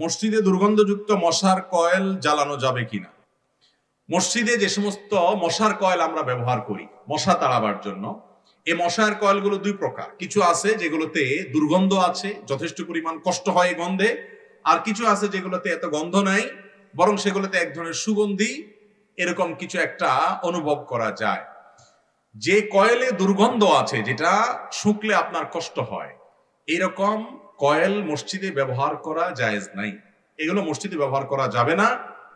মসজিদে দুর্গন্ধযুক্ত মশার কয়েল জ্বালানো যাবে কিনা? মসজিদে যে সমস্ত মশার কয়েল আমরা ব্যবহার করি, মশা তাড়াবার জন্য এই মশার কয়েলগুলো দুই প্রকার। কিছু আছে যেগুলোতে দুর্গন্ধ আছে, যথেষ্ট পরিমাণ কষ্ট হয় গন্ধে, আর কিছু আছে যেগুলোতে এত গন্ধ নাই, বরং সেগুলোতে এক ধরনের সুগন্ধি, এরকম কিছু একটা অনুভব করা যায়। যে কয়েলে দুর্গন্ধ আছে, যেটা শুকলে আপনার কষ্ট হয়, এরকম কয়েল মসজিদে ব্যবহার করা জায়েজ নাই। এগুলো মসজিদে ব্যবহার করা যাবে না।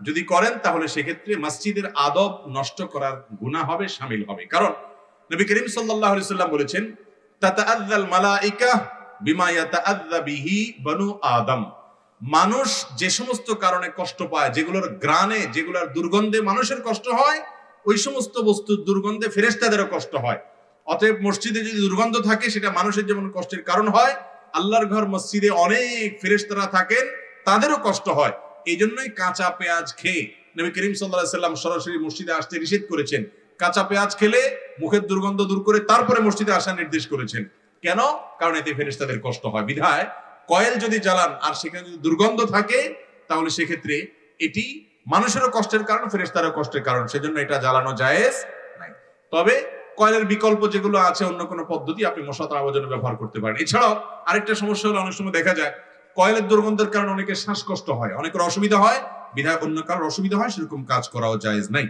যদি করেন, তাহলে সেক্ষেত্রে মসজিদের আদব নষ্ট করার গুণা হবে, সামিল হবে। কারণ নবী করিম সাল্লাম বলেছেন আদম। মানুষ যে সমস্ত কারণে কষ্ট পায়, যেগুলোর গ্রানে যেগুলোর দুর্গন্ধে মানুষের কষ্ট হয়, ওই সমস্ত বস্তুর দুর্গন্ধে ফেরেশতাদেরও কষ্ট হয়। অতএব মসজিদে যদি দুর্গন্ধ থাকে, সেটা মানুষের যেমন কষ্টের কারণ হয় আল্লাহর ঘর মসজিদে অনেক ফেরেস্তারা থাকেন, তাদেরও কষ্ট হয়। এই জন্যই কাঁচা পেঁয়াজ খেয়ে নবী করিম সাল্লাহ সাল্লাম সরাসরি মসজিদে আসতে নিষেধ করেছেন। কাঁচা পেঁয়াজ খেলে মুখের দুর্গন্ধ দূর করে তারপরে মসজিদে আসার নির্দেশ করেছেন। কেন? কারণ এতে ফেরেশতাদের কষ্ট হয়। বিধায় কয়েল যদি জ্বালান আর সেখানে যদি দুর্গন্ধ থাকে, তাহলে সেক্ষেত্রে এটি মানুষেরও কষ্টের কারণ ফেরেস্তারও কষ্টের কারণ। সেজন্য এটা জ্বালানো জায়েজ নাই। তবে কয়েলের বিকল্প যেগুলো আছে, অন্য কোনো পদ্ধতি আপনি মশা তাড়াবার জন্য ব্যবহার করতে পারেন। এছাড়াও আরেকটা সমস্যা হলো, অনেক সময় দেখা যায় কয়েলের দুর্গন্ধের কারণে অনেকের শ্বাসকষ্ট হয়, অনেকের অসুবিধা হয়, বিধায় অন্য কারোর অসুবিধা হয়, সেরকম কাজ করাও যায় নাই।